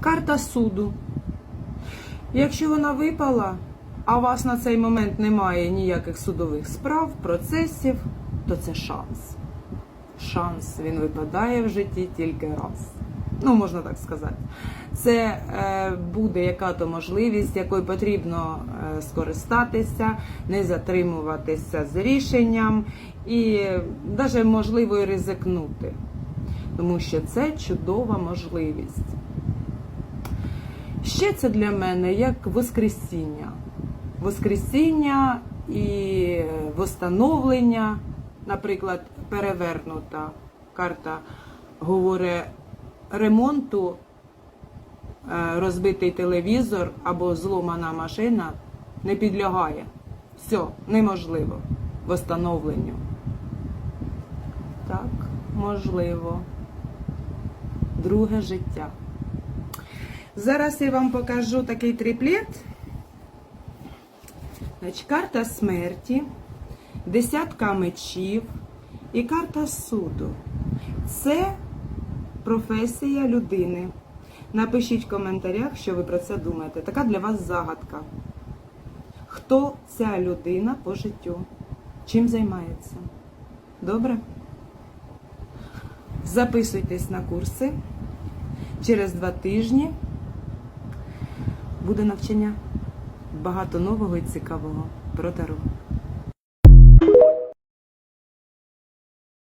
Карта суду. Якщо вона випала, а у вас на цей момент немає ніяких судових справ, процесів, то це шанс. Шанс він випадає в житті тільки раз. Ну, можна так сказати. Це е, буде яка-то можливість, якою потрібно е, скористатися, не затримуватися з рішенням і навіть можливо і ризикнути. Тому що це чудова можливість. Ще це для мене як Воскресіння. Воскресіння і восстановлення, наприклад, перевернута карта говорить ремонту, е, розбитий телевізор або зломана машина не підлягає. Все, неможливо. Восстановленню. Так, можливо. Друге життя. Зараз я вам покажу такий триплет. Значить, карта смерті, десятка мечів і карта суду. Це професія людини. Напишіть в коментарях, що ви про це думаєте. Така для вас загадка. Хто ця людина по життю? Чим займається? Добре? Записуйтесь на курси. Через два тижні буде навчання. Багато нового і цікавого про таро.